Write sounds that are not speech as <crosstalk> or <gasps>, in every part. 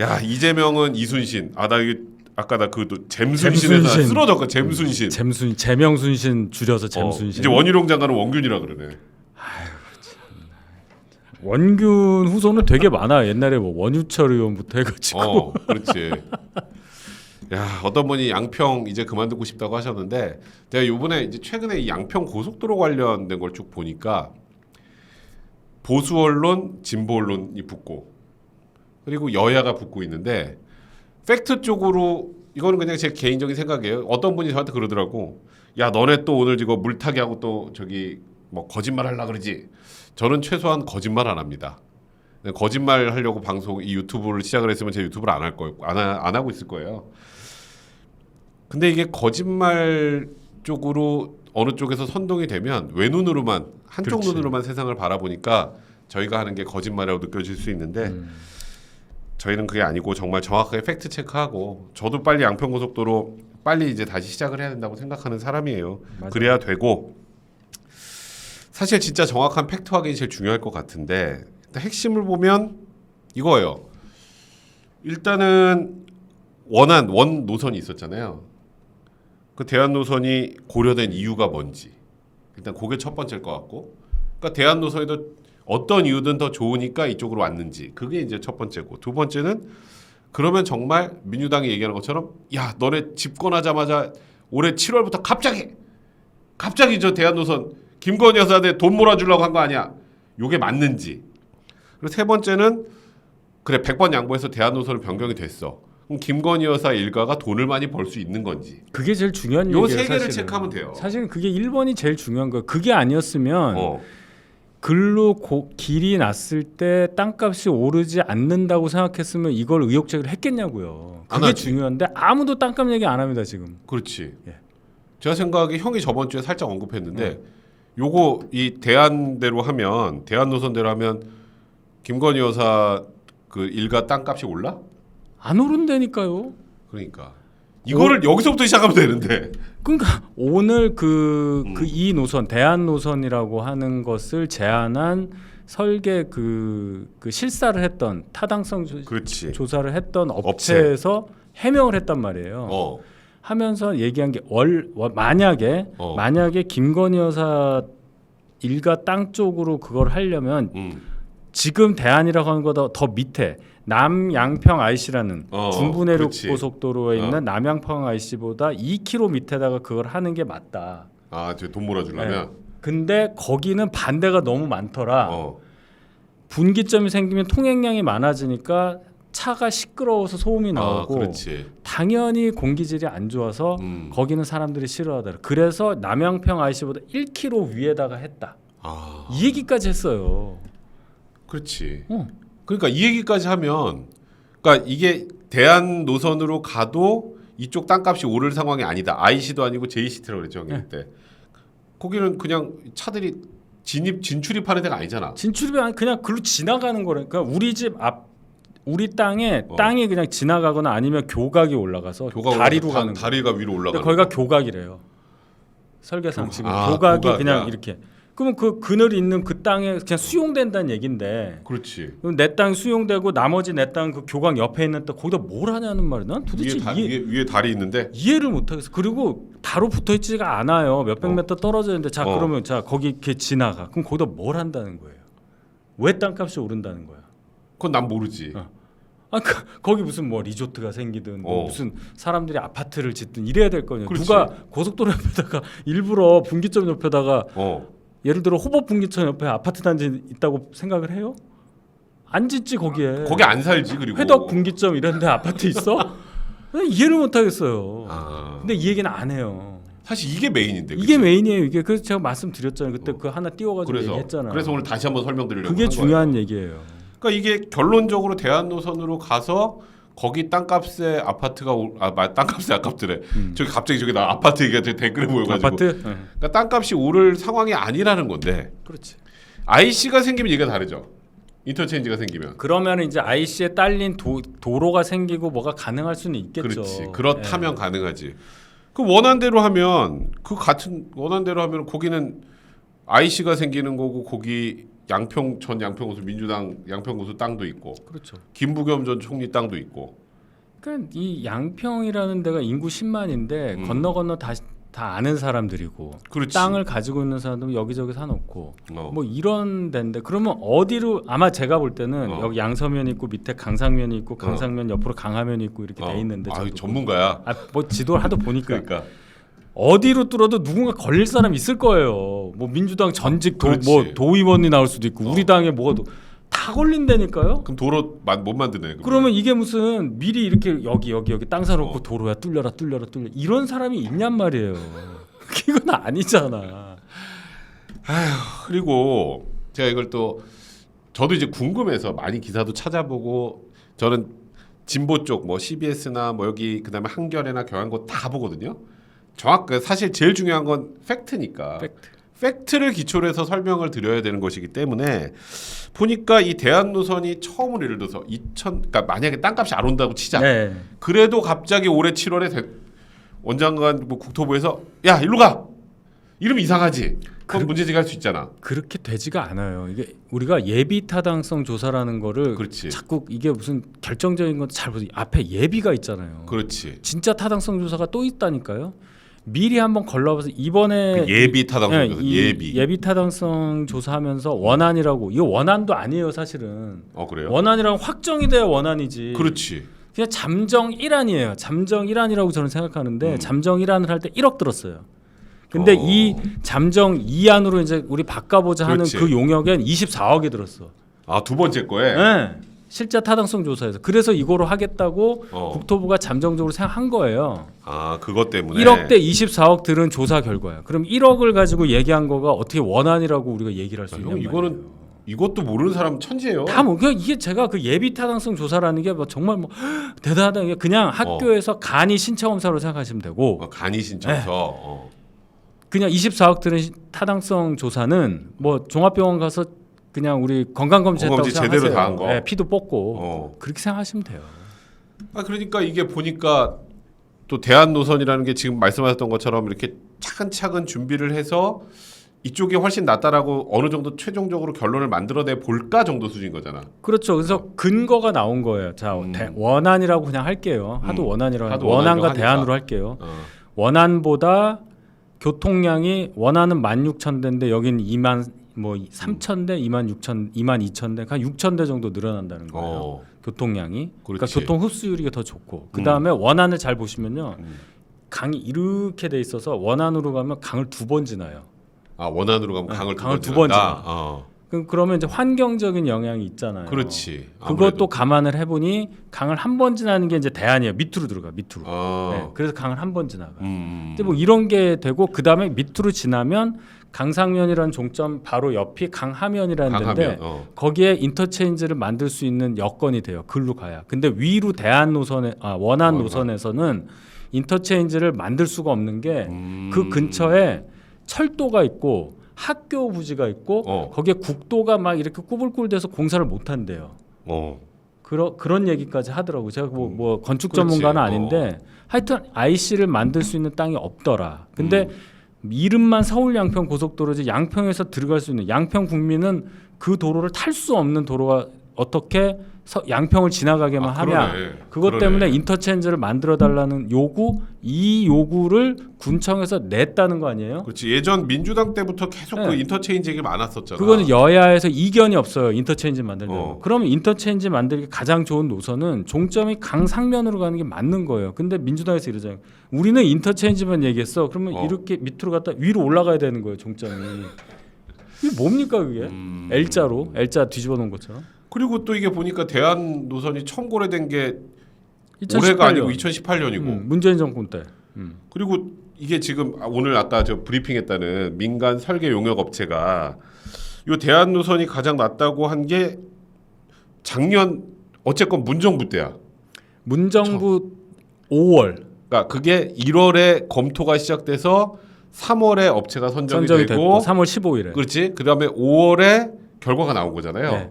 야 이재명은 이순신. 아나 아까 나그 잼순신에서 잼순신. 쓰러졌거 잼순신. 잼순 재명순신 줄여서 어, 잼순신. 이제 원희룡 장관은 원균이라 그러네. 원균 후손은 되게 많아. 옛날에 뭐 원유철 의원부터 해가지고. 어, 그렇지. 야, 어떤 분이 양평 이제 그만두고 싶다고 하셨는데 내가 요번에 이제 최근에 이 양평 고속도로 관련된 걸 쭉 보니까 보수 언론, 진보 언론이 붙고 그리고 여야가 붙고 있는데 팩트 쪽으로 이거는 그냥 제 개인적인 생각이에요. 어떤 분이 저한테 그러더라고. 야, 너네 또 오늘 이거 물타기 하고 또 저기 뭐 거짓말 하려 그러지. 저는 최소한 거짓말 안 합니다. 네, 거짓말 하려고 방송 이 유튜브를 시작을 했으면 제 유튜브를 안 할 거예요. 안, 하- 안 하고 있을 거예요. 근데 이게 거짓말 쪽으로 어느 쪽에서 선동이 되면 외눈으로만 한쪽 그렇지. 눈으로만 세상을 바라보니까 저희가 하는 게 거짓말이라고 느껴질 수 있는데 음. 저희는 그게 아니고 정말 정확하게 팩트 체크하고 저도 빨리 양평고속도로 빨리 이제 다시 시작을 해야 된다고 생각하는 사람이에요. 맞아요. 그래야 되고 사실 진짜 정확한 팩트 확인이 제일 중요할 것 같은데 핵심을 보면 이거예요. 일단은 원한 원 노선이 있었잖아요. 그 대한 노선이 고려된 이유가 뭔지. 일단 그게 첫 번째일 것 같고, 그러니까 대한 노선에도 어떤 이유든 더 좋으니까 이쪽으로 왔는지. 그게 이제 첫 번째고. 두 번째는 그러면 정말 민주당이 얘기하는 것처럼 야 너네 집권하자마자 올해 7월부터 갑자기 갑자기 저 대한 노선 김건희 여사한테 돈 몰아주려고 한 거 아니야. 요게 맞는지. 그리고 세 번째는 그래 100번 양보해서 대한 노선을 변경이 됐어 그럼 김건희 여사 일가가 돈을 많이 벌 수 있는 건지 그게 제일 중요한 요 얘기예요. 세 개를 사실은. 체크하면 돼요. 사실은 그게 1번이 제일 중요한 거예요. 그게 아니었으면 어. 글로 고, 길이 났을 때 땅값이 오르지 않는다고 생각했으면 이걸 의혹 제기를 했겠냐고요. 안 그게 하지. 중요한데 아무도 땅값 얘기 안 합니다 지금. 그렇지. 예. 제가 생각하기 형이 저번 주에 살짝 언급했는데 네. 요거 이 대안대로 하면 대안 노선대로 하면 김건희 여사 그 일가 땅값이 올라? 안 오른다니까요. 그러니까 이거를 여기서부터 시작하면 되는데. 그러니까 오늘 그 음. 그 이 노선 대한 노선이라고 하는 것을 제안한 설계 그, 그 실사를 했던 타당성 조, 그렇지. 조사를 했던 업체. 업체에서 해명을 했단 말이에요. 어. 하면서 얘기한 게 월 만약에 어. 만약에 김건희 여사 일가 땅 쪽으로 그걸 하려면 음. 지금 대안이라고 하는 거보다 더 밑에 남양평 IC라는 어, 중부내륙 그렇지. 고속도로에 어. 있는 남양평 IC보다 2km 밑에다가 그걸 하는 게 맞다. 아, 저돈 몰아주려면. 근데 거기는 반대가 너무 많더라. 어. 분기점이 생기면 통행량이 많아지니까 차가 시끄러워서 소음이 아, 나오고 그렇지. 당연히 공기질이 안 좋아서 음. 거기는 사람들이 싫어하더라. 그래서 남양평 IC보다 1km 위에다가 했다. 아, 이 얘기까지 했어요. 그렇지. 어. 그러니까 이 얘기까지 하면 그러니까 이게 대안 노선으로 가도 이쪽 땅값이 오를 상황이 아니다. IC도 아니고 JCT라고 그랬죠, 형님 네. 그때. 거기는 그냥 차들이 진입 진출입하는 데가 아니잖아. 진출이 아니 그냥 글로 지나가는 거라니까 우리 집 앞 우리 땅에 어. 땅이 그냥 지나가거나 아니면 교각이 올라가서 교각 다리로 올라가- 가는 거. 다리가 위로 근데 올라가는. 거기가 거. 교각이래요. 설계상 지금 아, 교각이 교각이야. 그냥 이렇게. 그러면 그 그늘 있는 그 땅에 그냥 수용된다는 얘긴데 그렇지. 그럼 내 땅 수용되고 나머지 내 땅 그 교각 옆에 있는 땅 거기다 뭘 하냐는 말이야. 난 도대체 위에, 다, 이해, 위에, 위에 다리 있는데 이해를 못 하겠어. 그리고 바로 붙어 있지가 않아요. 몇백 어. 미터 떨어져 있는데 자 어. 그러면 자 거기 이렇게 지나가. 그럼 거기다 뭘 한다는 거예요? 왜 땅값이 오른다는 거야? 그건 난 모르지. 어. 아, 그, 거기 무슨 뭐 리조트가 생기든 뭐 어. 무슨 사람들이 아파트를 짓든 이래야 될 거냐. 누가 고속도로 옆에다가 <laughs> 일부러 분기점 옆에다가 어. 예를 들어 호법 분기점 옆에 아파트 단지 있다고 생각을 해요? 안 짓지 거기에. 거기 안 살지 그리고. 회덕 분기점 이런데 아파트 있어? <laughs> 난 이해를 못 하겠어요. 아. 근데 이 얘기는 안 해요. 사실 이게 메인인데. 이게 그치? 메인이에요. 이게 그래서 제가 말씀드렸잖아요. 그때 어. 그 하나 띄워가지고 그래서 얘기했잖아요. 그래서 오늘 다시 한번 설명드리려고 그게 한 중요한 거예요. 얘기예요. 그러니까 이게 결론적으로 대한 노선으로 가서 거기 땅값에 아파트가 올, 아 마- 땅값에 아깝더래. 음. 저기 갑자기 저기 나 아파트 얘기가 댓글에 보여가지고. 아파트? 응. 그러니까 땅값이 오를 상황이 아니라는 건데 그렇지. IC가 생기면 얘기가 다르죠. 인터체인지가 생기면. 그러면 이제 IC에 딸린 도, 도로가 생기고 뭐가 가능할 수는 있겠죠. 그렇지. 그렇다면 예. 가능하지. 그 원한대로 하면 그 같은 원한대로 하면 거기는 IC가 생기는 거고 거기 양평 전 양평고수 민주당 양평고수 땅도 있고 그렇죠. 김부겸 전 총리 땅도 있고 그러니까 이 양평이라는 데가 인구 10만인데 음. 건너 건너 다, 다 아는 사람들이고 그렇지. 땅을 가지고 있는 사람들은 여기저기 사놓고 어. 뭐 이런 데인데 그러면 어디로 아마 제가 볼 때는 어. 여기 양서면 있고 밑에 강상면이 있고 강상면 옆으로 강하면이 있고 이렇게 어. 돼 있는데 아, 저도 전문가야. 아, 뭐 지도를 하도 보니까 그러니까 어디로 뚫어도 누군가 걸릴 사람 있을 거예요. 뭐 민주당 전직 도, 그렇지. 뭐 도의원이 나올 수도 있고 어. 우리 당에 뭐가 도- 다 걸린다니까요. 그럼 도로 만- 못 만드네. 그러면. 그러면 이게 무슨 미리 이렇게 여기 여기 여기 땅 사놓고 어. 도로야 뚫려라 뚫려라 뚫려 이런 사람이 있냔 말이에요. <laughs> 이건 아니잖아. 그리고 제가 이걸 또 저도 이제 궁금해서 많이 기사도 찾아보고 저는 진보 쪽 뭐 CBS나 뭐 여기 그다음에 한겨레나 경향고 다 보거든요. 정확 그 사실 제일 중요한 건 팩트니까. 팩트. 팩트를 기초로 해서 설명을 드려야 되는 것이기 때문에 보니까 이 대한 노선이 처음으로 예를 들어서 2000 그러니까 만약에 땅값이 안 온다고 치자. 네. 그래도 갑자기 올해 7월에 대, 원장관 뭐 국토부에서 야 일로 가 이러면 이상하지. 그건 문제 제기할 수 있잖아. 그렇게 되지가 않아요. 이게 우리가 예비 타당성 조사라는 거를 그렇지. 자꾸 이게 무슨 결정적인 건 잘 보세요. 앞에 예비가 있잖아요. 그렇지. 진짜 타당성 조사가 또 있다니까요. 미리 한번 걸러봐서 이번에 그 예비 타당성 예, 조사, 이 예비. 예비 타당성 조사하면서 원안이라고 이거 원안도 아니에요 사실은 어 그래요? 원안이랑 확정이 돼야 원안이지 그렇지. 그냥 잠정 1안이에요 잠정 1안이라고 저는 생각하는데 음. 잠정 1안을 할 때 1억 들었어요 근데 어. 이 잠정 2안으로 이제 우리 바꿔보자 하는 그렇지. 그 용역엔 24억이 들었어 아 두 번째 거에. 네. 실제 타당성 조사에서 그래서 이거로 하겠다고 어. 국토부가 잠정적으로 생각한 거예요 아 그것 때문에. 1억 대 24억 들은 조사 결과야. 그럼 1억을 가지고 얘기한 거가 어떻게 원안이라고 우리가 얘기를 할수 야, 있냐 형, 이거는 이것도 모르는 사람 천재예요. 다뭐 이게 제가 그 예비 타당성 조사라는 게 뭐 정말 뭐 <gasps> 대단하다 이게 그냥 학교에서 간이 신체 검사로 생각하시면 되고 어, 간이 신청서. 어. 그냥 24억 들은 시- 타당성 조사는 뭐 종합병원 가서 그냥 우리 건강 검진했다고 건강검진 제대로 생각하세요. 다 한 거. 네, 피도 뽑고 어. 그렇게 생각하시면 돼요. 아 그러니까 이게 보니까 또 대한 노선이라는 게 지금 말씀하셨던 것처럼 이렇게 차근차근 준비를 해서 이쪽이 훨씬 낫다라고 어느 정도 최종적으로 결론을 만들어내 볼까 정도 수준인 거잖아. 그렇죠. 그래서 근거가 나온 거예요. 자 음. 대- 원안이라고 그냥 할게요. 하도 음. 원안이라고 하도. 원안과 하니까. 대안으로 할게요. 어. 원안보다 교통량이 원안은 16,000대인데 여기는 2만 뭐 3,000대, 2만 6천, 2만 2,000대, 한 6,000대 정도 늘어난다는 거예요. 어. 교통량이. 그러니까 그렇지. 교통 흡수율이 더 좋고. 그 다음에 원안을 잘 보시면요. 음. 강이 이렇게 돼 있어서 원안으로 가면 강을 두 번 지나요. 아 원안으로 가면 네, 강을, 강을 두두번번 지난다. 어. 그럼 그러면 이제 환경적인 영향이 있잖아요. 그렇지. 그것도 아무래도. 감안을 해보니 강을 한 번 지나는 게 이제 대안이에요. 밑으로 들어가 밑으로. 어. 네, 그래서 강을 한 번 지나가. 음. 근데 뭐 이런 게 되고 그 다음에 밑으로 지나면 강상면이라는 종점 바로 옆이 강하면이라는 강하면. 데인데 어. 거기에 인터체인지를 만들 수 있는 여건이 돼요. 글로 가야. 근데 위로 대안 노선에 아 원안 원안. 노선에서는 인터체인지를 만들 수가 없는 게그 음. 근처에 철도가 있고 학교 부지가 있고 어. 거기에 국도가 막 이렇게 꾸불꾸불돼서 공사를 못 한대요. 어. 그러, 그런 얘기까지 하더라고. 제가 뭐, 뭐 건축 그렇지. 전문가는 어. 아닌데 하여튼 IC를 만들 수 있는 땅이 없더라. 근데 음. 이름만 서울 양평 고속도로지 양평에서 들어갈 수 있는 양평 국민은 그 도로를 탈 수 없는 도로가 어떻게 서, 양평을 지나가게만 아. 그러네. 그것 그러네. 때문에 인터체인지를 만들어 달라는 요구 이 요구를 군청에서 냈다는 거 아니에요? 그렇지. 예전 민주당 때부터 계속 네. 그 인터체인지 얘기 많았었잖아. 그거는 여야에서 이견이 없어요. 인터체인지 만들려고. 어. 그러면 인터체인지 만들기 가장 좋은 노선은 종점이 강상면으로 가는 게 맞는 거예요. 근데 민주당에서 이러잖아요. 우리는 인터체인지만 얘기했어. 그러면 어. 이렇게 밑으로 갔다 위로 올라가야 되는 거예요. 종점이. 이게 뭡니까 그게? 음. L자로 L자 뒤집어 놓은 것처럼. 그리고 또 이게 보니까 대한 노선이 처음 고려된 게 2018년. 올해가 아니고 2018년이고 음, 문재인 정권 때. 음. 그리고 이게 지금 아, 오늘 아까 저 브리핑했다는 민간 설계 용역 업체가 요 대한 노선이 가장 낫다고 한 게 작년 어쨌건 문정부 때야. 문정부 5월 그러니까 그게 1월에 검토가 시작돼서 3월에 업체가 선정이, 선정이 되고 됐고 3월 15일에. 그렇지. 그다음에 5월에 결과가 나온 거잖아요. 네.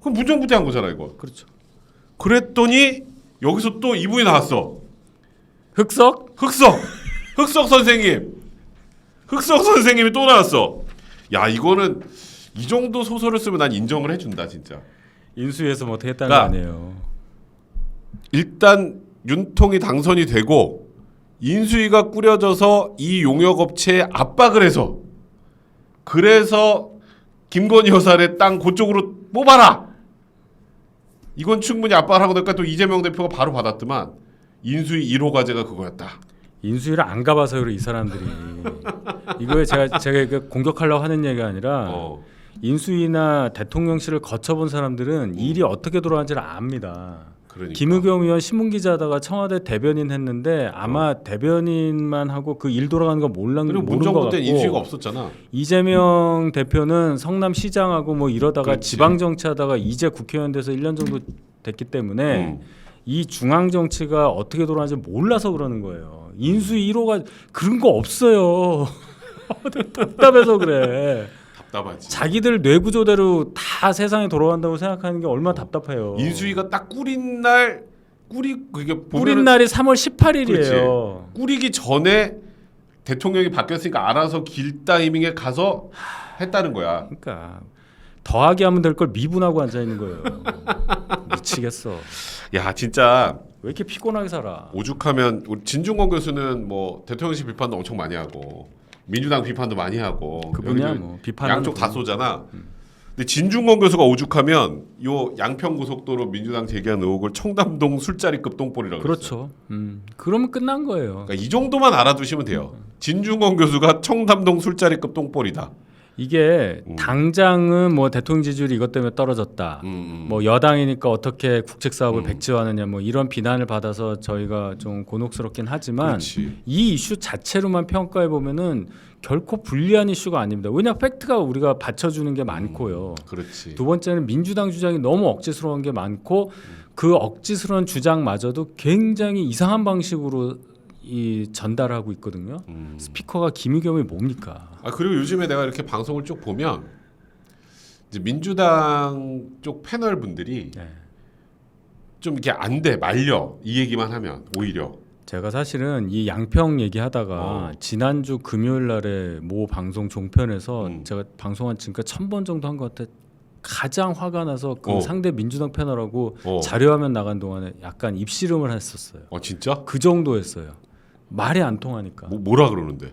그럼 문정부 때한 거잖아 이거. 그렇죠. 그랬더니 여기서 또 이분이 나왔어. 흑석 흑석 흑석 선생님 흑석 선생님이 또 나왔어 야 이거는 이 정도 소설을 쓰면 난 인정을 해준다 진짜. 인수위에서 뭐 어떻게 했다는 그러니까 거 아니에요. 일단 윤통이 당선이 되고 인수위가 꾸려져서 이 용역업체에 압박을 해서 그래서 김건희 여사의 땅 그쪽으로 뽑아라. 이건 충분히 압박을 하고 나니까 또 이재명 대표가 바로 받았더만 인수위 1호 과제가 그거였다. 인수위를 안 가봐서 그래 이 사람들이. 이거에 제가 제가 그 공격하려고 하는 얘기가 아니라 어. 인수위나 대통령실을 거쳐본 사람들은 일이 어떻게 돌아가는지를 압니다. 그러니까. 김의겸 의원 신문기자다가 청와대 대변인 했는데 아마 대변인만 하고 그 일 돌아가는 거 몰라 그리고 문정부 때는 인수위가 없었잖아. 이재명 대표는 성남 시장하고 뭐 이러다가 그렇지. 지방 정치하다가 이제 국회의원 돼서 1년 정도 됐기 때문에 음. 이 중앙 정치가 어떻게 돌아가는지 몰라서 그러는 거예요. 인수위 1호가 그런 거 없어요. <laughs> 답답해서 그래. 답답하지. 자기들 뇌구조대로 다 세상이 돌아간다고 생각하는 게 얼마나 답답해요. 인수위가 딱 꾸린 날 꾸리 그게 뿌린 보면은 날이 3월 18일이에요. 꾸리기 전에 대통령이 바뀌었으니까 알아서 길 타이밍에 가서 했다는 거야. 그러니까 더하기 하면 될 걸 미분하고 앉아 있는 거예요. <laughs> 미치겠어. 야 진짜 왜 이렇게 피곤하게 살아? 오죽하면 우리 진중권 교수는 뭐 대통령실 비판도 엄청 많이 하고 민주당 비판도 많이 하고 여기도 뭐 비판 양쪽 다 쏘잖아. 근데 진중권 교수가 오죽하면 요 양평 고속도로 민주당 제기한 의혹을 청담동 술자리급 똥볼이라고. 그렇죠. 음, 그러면 끝난 거예요. 그러니까 이 정도만 알아두시면 돼요. 진중권 교수가 청담동 술자리급 똥볼이다. 이게 음. 당장은 뭐 대통령 지지율이 이것 때문에 떨어졌다. 음, 음. 뭐 여당이니까 어떻게 국책 사업을 음. 백지화하느냐 뭐 이런 비난을 받아서 저희가 좀 곤혹스럽긴 하지만 그렇지. 이 이슈 자체로만 평가해 보면은 결코 불리한 이슈가 아닙니다. 왜냐 팩트가 우리가 받쳐주는 게 많고요. 그렇지. 두 번째는 민주당 주장이 너무 억지스러운 게 많고 그 억지스러운 주장마저도 굉장히 이상한 방식으로 이 전달하고 있거든요. 음. 스피커가 김의겸이 뭡니까? 아 그리고 요즘에 내가 이렇게 방송을 쭉 보면 이제 민주당 쪽 패널 분들이 네. 좀 이렇게 안 돼 말려 이 얘기만 하면 오히려 제가 사실은 이 양평 얘기하다가 어. 지난주 금요일 날에 모 방송 종편에서 음. 제가 방송한 지금까지 천번 정도 한 것 같아 가장 화가 나서 그 어. 상대 민주당 패널하고 어, 자료화면 나간 동안에 약간 입씨름을 했었어요. 어 진짜 그 정도였어요. 말이 안 통하니까. 뭐, 뭐라 그러는데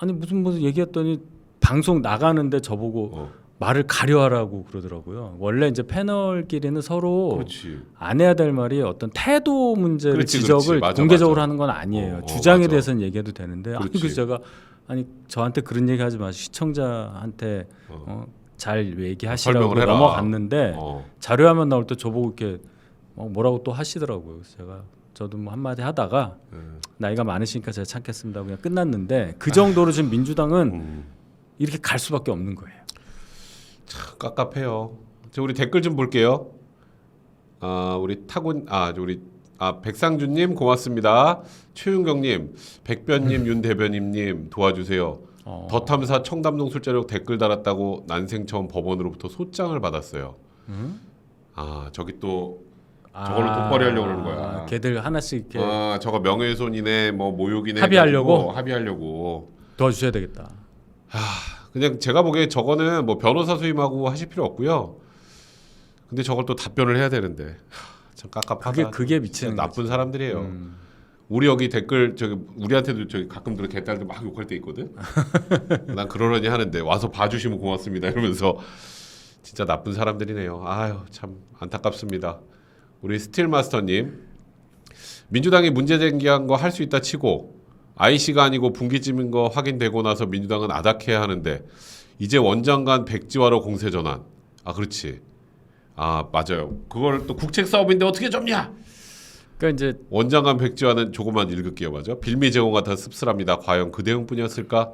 아니 무슨 무슨 얘기했더니 방송 나가는데 저보고 어, 말을 가려하라고 그러더라고요. 원래 이제 패널끼리는 서로 그렇지 안 해야 될 말이 어떤 태도 문제를 그렇지, 지적을 그렇지. 맞아, 공개적으로 맞아. 하는 건 아니에요. 어, 어, 주장에 맞아. 대해서는 얘기해도 되는데 아니. 그래서 제가 아니 저한테 그런 얘기 하지 마시고 시청자한테 어. 어, 잘 얘기하시라고. 넘어갔는데 어. 자료화면 나올 때 저보고 이렇게 어, 뭐라고 또 하시더라고요. 그래서 제가 저도 뭐 한마디 하다가 음. 나이가 많으시니까 제가 참겠습니다. 그냥 끝났는데 그 정도로 지금 민주당은 음. 이렇게 갈 수밖에 없는 거예요. 참 깝깝해요. 저 우리 댓글 좀 볼게요. 아 우리 타군 아 우리 아 백상준님 고맙습니다. 최윤경님, 백변님, <laughs> 윤 대변인님 도와주세요. 어, 더 탐사 청담동 술자력 댓글 달았다고 난생 처음 법원으로부터 소장을 받았어요. 음? 아 저기 또 저걸로 돈벌이 하려고 그러는 거야. 걔들 하나씩 이렇게 아 저거 명예훼손이네 뭐 모욕이네 합의하려고? 해가지고 합의하려고 도와주셔야 되겠다. 그냥 제가 보기에 저거는 뭐 변호사 수임하고 하실 필요 없고요. 근데 저걸 또 답변을 해야 되는데 하, 참 깝깝하다. 그게 그게 진짜 미치는 나쁜 거지. 사람들이에요. 음. 우리 여기 댓글 저기 우리한테도 저기 가끔 들어 개딸들 막 욕할 때 있거든. <laughs> 난 그러려니 하는데 와서 봐주시면 고맙습니다 이러면서 진짜 나쁜 사람들이네요. 아유 참 안타깝습니다. 우리 스틸 마스터님 민주당이 문제 제기한 거 할 수 있다 치고 IC가 아니고 분기점인 거 확인되고 나서 민주당은 아닥해야 하는데 이제 원장관 백지화로 공세 전환. 아 그렇지. 아 맞아요. 그걸 또 국책 사업인데 어떻게 접냐? 그러니까 이제 원장관 백지화는 조금만 읽을게요, 맞아? 빌미 제공 같아 씁쓸합니다. 과연 그 대응뿐이었을까?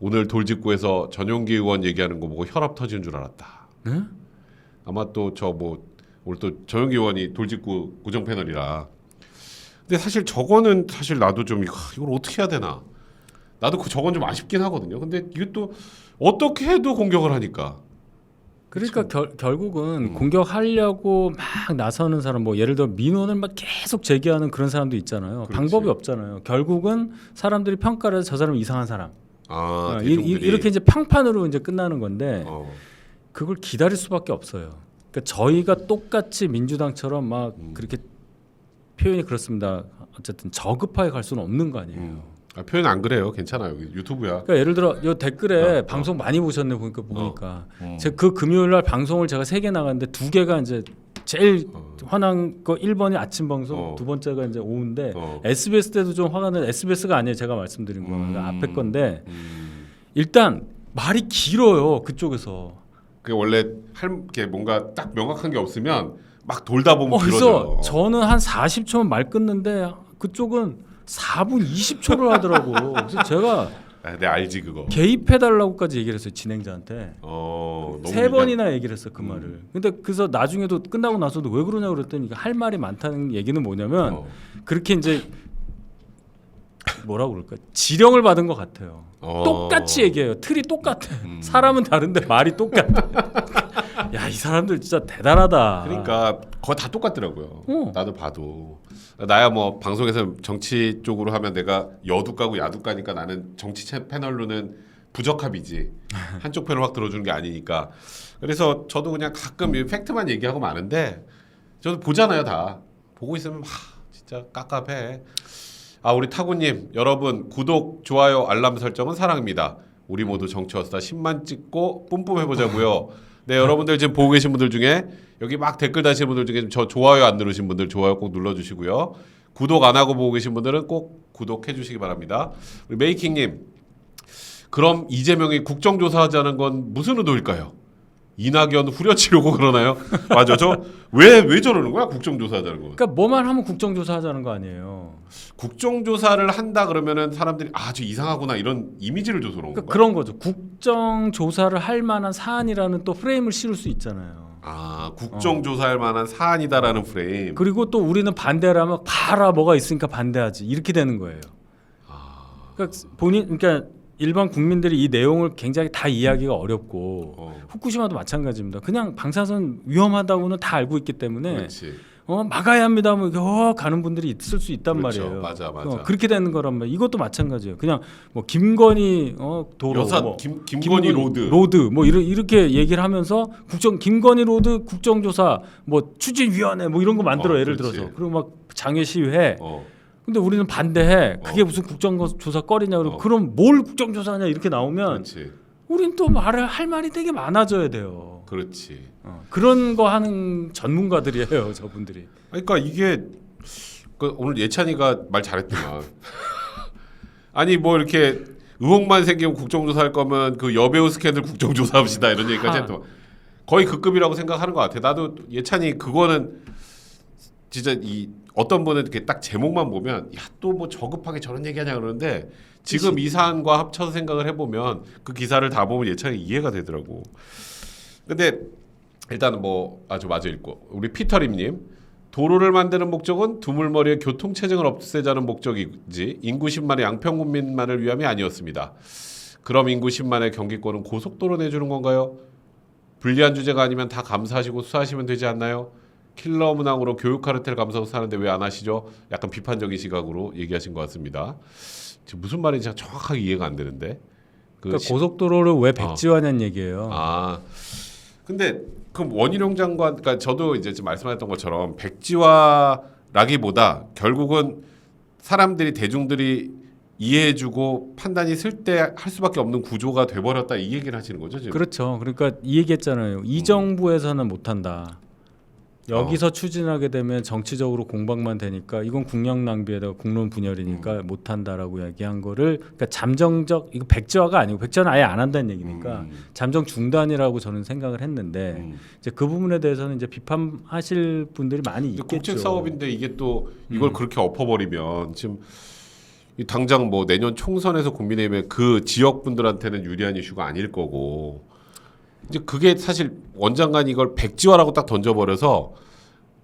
오늘 돌직구에서 전용기 의원 얘기하는 거 보고 혈압 터지는 줄 알았다. 응? 아마 또 저 뭐 오늘 또 전용기 의원이 돌직구 고정 패널이라. 근데 사실 저거는 사실 나도 좀 이걸 어떻게 해야 되나? 나도 그 저건 좀 아쉽긴 하거든요. 근데 이게 또 어떻게 해도 공격을 하니까. 그러니까 결, 결국은 음. 공격하려고 막 나서는 사람 뭐 예를 들어 민원을 막 계속 제기하는 그런 사람도 있잖아요. 그렇지. 방법이 없잖아요. 결국은 사람들이 평가를 해서 저 사람 은 이상한 사람 아, 어. 이, 렇게 이제 평판으로 이제 끝나는 건데 어. 그걸 기다릴 수밖에 없어요. 그러니까 저희가 똑같이 민주당처럼 막 음. 그렇게 표현이 그렇습니다. 어쨌든 저급하게 갈 수는 없는 거 아니에요. 음. 아, 표현 안 그래요. 괜찮아요. 유튜브야. 그러니까 예를 들어 요 댓글에 어, 방송 많이 보셨네 보니까 보니까 음. 제가 그 금요일 날 방송을 제가 세 개 나갔는데 두 개가 이제 제일 어. 화난 거 1번이 아침 방송, 어. 두 번째가 이제 오후인데 어. SBS 때도 좀 화가 나 SBS가 아니에요. 제가 말씀드린 거. 음. 그러니까 앞에 건데 음. 일단 말이 길어요. 그쪽에서. 그게 원래 할 게 뭔가 딱 명확한 게 없으면 막 돌다 보면 어, 길어져. 그래서 저는 한 40초면 말 끊는데 그쪽은 4분 20초를 하더라고. 그래서 제가 아, 내 알지 그거. 개입해 달라고까지 얘기를 했어요. 진행자한테. 어, 너무 세 번이나 얘기를 했어 그 음. 말을. 근데 그래서 나중에도 끝나고 나서도 왜 그러냐 고 그랬더니 할 말이 많다는 얘기는 뭐냐면 어. 그렇게 이제 뭐라고 그럴까 지령을 받은 것 같아요. 어. 똑같이 얘기해요. 틀이 똑같아. 음. <laughs> 사람은 다른데 말이 똑같아. <laughs> 야 이 사람들 진짜 대단하다. 그러니까 거의 다 똑같더라고요. 어. 나도 봐도 나야 뭐 방송에서 정치 쪽으로 하면 내가 여두 까고 야두 까니까 나는 정치 채- 패널로는 부적합이지 <laughs> 한쪽 편을 확 들어주는 게 아니니까 그래서 저도 그냥 가끔 이 팩트만 얘기하고 마는데 저도 보잖아요 다 보고 있으면 하, 진짜 깝깝해 아 우리 타구님 여러분 구독 좋아요 알람 설정은 사랑입니다. 우리 모두 정치화스타 10만 찍고 뿜뿜 해보자고요. 네 여러분들 지금 보고 계신 분들 중에 여기 막 댓글 다시는 분들 중에 저 좋아요 안 누르신 분들 좋아요 꼭 눌러주시고요. 구독 안 하고 보고 계신 분들은 꼭 구독해 주시기 바랍니다. 우리 메이킹님 그럼 이재명이 국정조사하자는 건 무슨 의도일까요? 이낙연 후려치려고 그러나요? 맞아 저 왜 왜 저러는 거야 국정조사하자는 거 그러니까 뭐만 하면 국정조사 하자는 거 아니에요. 국정조사를 한다 그러면은 사람들이 아 저 이상하구나 이런 이미지를 줘서 그런 그러니까 건가? 그런 거죠. 국정조사를 할 만한 사안이라는 또 프레임을 씌울 수 있잖아요. 아 국정조사할 만한 사안이다라는 프레임. 그리고 또 우리는 반대라면 봐라 뭐가 있으니까 반대하지 이렇게 되는 거예요. 아. 그러니까 본인 그러니까 일반 국민들이 이 내용을 굉장히 다 이해하기가 어렵고 어, 후쿠시마도 마찬가지입니다. 그냥 방사선 위험하다고는 다 알고 있기 때문에 그렇지. 어 막아야 합니다. 뭐 이렇게 어 가는 분들이 있을 수 있단 그렇죠. 말이에요. 맞아, 맞아. 어, 그렇게 되는 거란 말이에요. 이것도 마찬가지예요. 그냥 뭐 김건희 어 도로 여사 뭐김 김건희 로드. 로드 뭐 이런 이렇게 얘기를 하면서 국정 김건희 로드 국정조사 뭐 추진위원회 뭐 이런 거 만들어 어, 예를 그렇지. 들어서 그리고 막 장외 시위해 어. 근데 우리는 반대해 그게 어. 무슨 국정조사 거리냐 그러고 어. 그럼 뭘 국정조사하냐 이렇게 나오면 그렇지. 우린 또 말을 할 말이 되게 많아져야 돼요 그렇지. 어, 그런 거 하는 전문가들이에요 <laughs> 저분들이 그러니까 이게 그 오늘 예찬이가 말 잘했더만. <laughs> 아니 뭐 이렇게 의혹만 생기면 국정조사 할 거면 그 여배우 스캔들 국정조사합시다 이런 얘기까지 하. 했더만. 거의 그 급이라고 생각하는 것 같아. 나도 예찬이 그거는 진짜 이 어떤 분은 이렇게 딱 제목만 보면 야 또 뭐 저급하게 저런 얘기하냐 그러는데 지금 이 사안과 합쳐서 생각을 해보면 그 기사를 다 보면 예찬이 이해가 되더라고. 근데 일단은 뭐 아주 맞아 읽고 우리 피터림님 도로를 만드는 목적은 두물머리의 교통 체증을 없애자는 목적이지 인구 10만의 양평 군민만을 위함이 아니었습니다. 그럼 인구 10만의 경기권은 고속도로 내주는 건가요? 불리한 주제가 아니면 다 감사하시고 수사하시면 되지 않나요? 킬러 문항으로 교육 카르텔 감사도 사는데 왜 안 하시죠? 약간 비판적인 시각으로 얘기하신 것 같습니다. 지금 무슨 말인지 정확하게 이해가 안 되는데. 그 그러니까 시- 고속도로를 왜 백지화냐는 얘기예요 아 근데 그 원희룡 장관 그러니까 저도 이제 지금 말씀하셨던 것처럼 백지화라기보다 결국은 사람들이 대중들이 이해해주고 판단이 쓸 때 할 수밖에 없는 구조가 돼버렸다 이 얘기를 하시는 거죠 지금? 그렇죠 그러니까 이 얘기했잖아요 이 정부에서는 못한다 여기서 추진하게 되면 정치적으로 공방만 되니까 이건 국력 낭비에다가 국론 분열이니까 못한다라고 얘기한 거를 그러니까 잠정적 이거 백지화가 아니고 백지화는 아예 안 한다는 얘기니까 음, 잠정 중단이라고 저는 생각을 했는데 음. 이제 그 부분에 대해서는 이제 비판하실 분들이 많이 있겠죠. 국책 사업인데 이게 또 이걸 음. 그렇게 엎어버리면 지금 이 당장 뭐 내년 총선에서 국민의힘의 그 지역 분들한테는 유리한 이슈가 아닐 거고 이제 그게 사실 원장관이 이걸 백지화라고 딱 던져버려서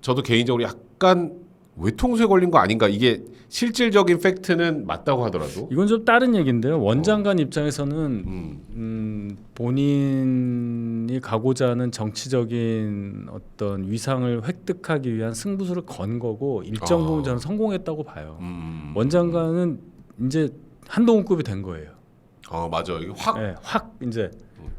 저도 개인적으로 약간 외통수에 걸린 거 아닌가 이게 실질적인 팩트는 맞다고 하더라도 이건 좀 다른 얘기인데요. 원장관 입장에서는 음, 음, 본인이 가고자 하는 정치적인 어떤 위상을 획득하기 위한 승부수를 건 거고 일정 아. 부분 저는 성공했다고 봐요. 음. 원장관은 이제 한동훈급이 된 거예요. 어 맞아. 이게 확 예, 확 이제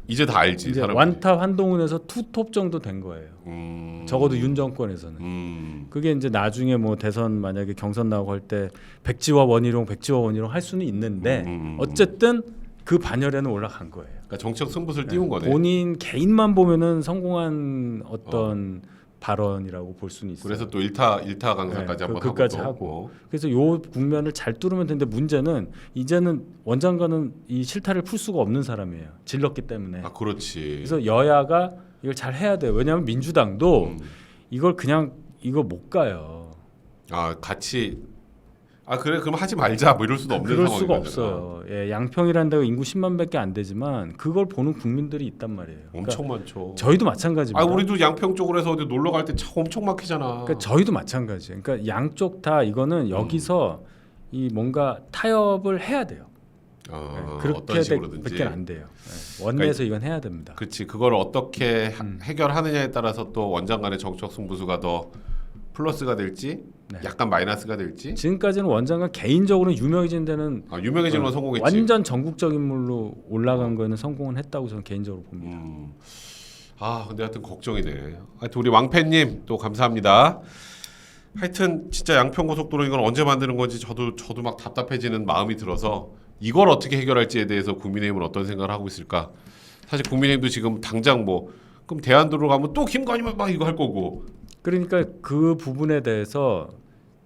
이제 다 알지 이제 사람들이. 완타 한동훈에서 투톱 정도 된 거예요. 음. 적어도 윤 정권에서는. 음. 그게 이제 나중에 뭐 대선 만약에 경선 나오고 할 때 백지화 원희룡, 백지화 원희룡 할 수는 있는데 음, 음, 음. 어쨌든 그 반열에는 올라간 거예요. 그러니까 정책 승부수를 띄운 거네. 본인 개인만 보면은 성공한 어떤 발언이라고 볼 수는 있어요. 그래서 또 일타 일타 강사까지 네, 한번 그- 그까지 하고. 그래서 요 국면을 잘 뚫으면 되는데 문제는 이제는 원장관은 이 실타를 풀 수가 없는 사람이에요. 질렀기 때문에. 아 그렇지. 그래서 여야가 이걸 잘 해야 돼요. 왜냐하면 민주당도 음. 이걸 그냥 이거 못 가요. 아 같이 아 그래 그럼 하지 말자 뭐 이럴 수도 없는 그럴 수가. 없어요. 예, 데가 인구 10만밖에 안 되지만 그걸 보는 국민들이 있단 말이에요. 그러니까 엄청 많죠. 저희도 마찬가지입니다. 아 우리도 양평 쪽으로 해서 어디 놀러 갈 때 차 엄청 막히잖아. 그러니까 저희도 마찬가지예요. 그러니까 양쪽 다 이거는 여기서 이 뭔가 타협을 해야 돼요. 아, 예, 어떤 그렇게 식으로든지. 밖에 안 돼요. 예, 원내에서 이건 해야 됩니다. 그렇지 그걸 어떻게 하- 음. 해결하느냐에 따라서 또 원장 간의 정책 승부수가 더 플러스가 될지 네. 약간 마이너스가 될지 지금까지는 원장관 개인적으로 유명해진 데는 아, 유명해지는 건 성공했지. 완전 전국적 인 물로 올라간 거에는 성공은 했다고 저는 개인적으로 봅니다. 음. 아 근데 하여튼 걱정이네. 하여튼 우리 왕팬님 또 감사합니다. 하여튼 진짜 양평고속도로 이건 언제 만드는 건지 저도 저도 막 답답해지는 마음이 들어서 이걸 어떻게 해결할지에 대해서 국민의힘은 어떤 생각을 하고 있을까? 사실 국민의힘도 지금 당장 뭐 그럼 대안도로 가면 또 김건희만 막 이거 할 거고. 그러니까 그 부분에 대해서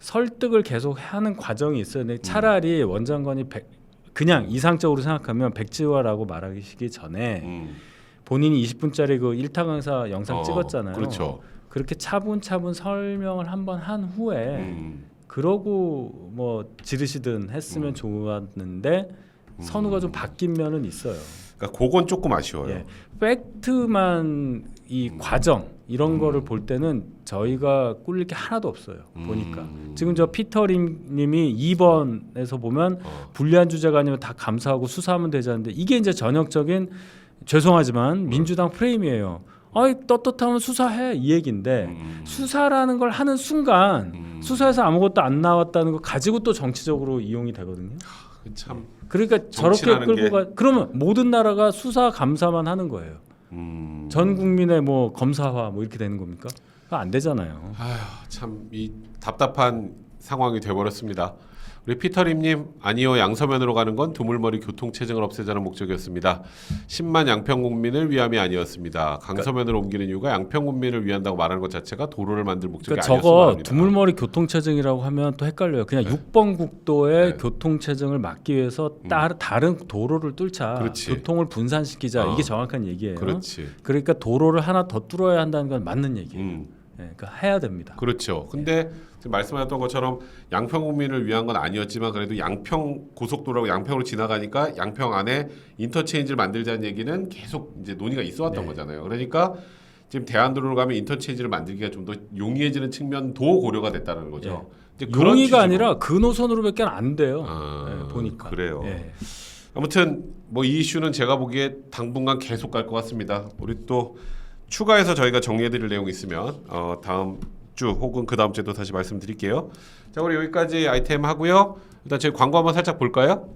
설득을 계속 하는 과정이 있어요. 근데 차라리 원장관이 백- 그냥 이상적으로 생각하면 백지화라고 말하기 전에 음. 본인이 20분짜리 그 일타 강사 영상 어, 찍었잖아요. 그렇죠. 그렇게 차분차분 설명을 한번 한 후에 음. 그러고 뭐 지르시든 했으면 음. 좋았는데 선우가 좀 바뀐 면은 있어요. 그러니까 그건 조금 아쉬워요. 예. 팩트만 이 음. 과정 이런 음. 거를 볼 때는 저희가 꿀릴 게 하나도 없어요. 보니까 음. 지금 저 피터님이 2번에서 보면 어. 불리한 주제가 아니면 다 감사하고 수사하면 되자는데 이게 이제 전형적인 죄송하지만 민주당 프레임이에요. 아이 떳떳하면 수사해 이 얘기인데 음. 수사라는 걸 하는 순간 음. 수사에서 아무것도 안 나왔다는 거 가지고 또 정치적으로 이용이 되거든요. 참. 그러니까 저렇게 정치라는 끌고 게- 가 그러면 모든 나라가 수사 감사만 하는 거예요. 음. 전 국민의 뭐 검사화 뭐 이렇게 되는 겁니까? 안 되잖아요. 아휴 참이 답답한 상황이 돼버렸습니다. 우리 피터림님 아니요 양서면으로 가는 건 두물머리 교통체증을 없애자는 목적이었습니다. 10만 양평 국민을 위함이 아니었습니다. 강서면으로 옮기는 이유가 양평 국민을 위한다고 말하는 것 자체가 도로를 만들 목적이 그러니까 아니었을 저거. 두물머리 교통체증이라고 하면 또 헷갈려요. 그냥 6번 국도의 네. 교통체증을 막기 위해서 따, 다른 도로를 뚫자. 그렇지. 교통을 분산시키자. 어. 이게 정확한 얘기예요. 그렇지. 그러니까 도로를 하나 더 뚫어야 한다는 건 맞는 얘기예요. 음. 예, 그러니까 해야 됩니다. 그렇죠. 근데 지금 말씀하셨던 것처럼 양평 국민을 위한 건 아니었지만 그래도 양평 고속도로라고 양평으로 지나가니까 양평 안에 인터체인지를 만들자는 얘기는 계속 이제 논의가 있어왔던 네. 거잖아요. 그러니까 지금 대안도로로 가면 인터체인지를 만들기가 좀 더 용이해지는 측면도 고려가 됐다는 거죠. 이제 네. 용의가 취지로. 아니라 그 노선으로밖에 안 돼요. 아, 예, 보니까. 그래요. 예. 아무튼 뭐 이 이슈는 제가 보기에 당분간 계속 갈 것 같습니다. 우리 또 추가해서 저희가 정리해드릴 내용 있으면 어, 다음 주 혹은 그 다음 주에도 다시 말씀드릴게요. 자 우리 여기까지 아이템 하고요. 일단 저희 광고 한번 살짝 볼까요?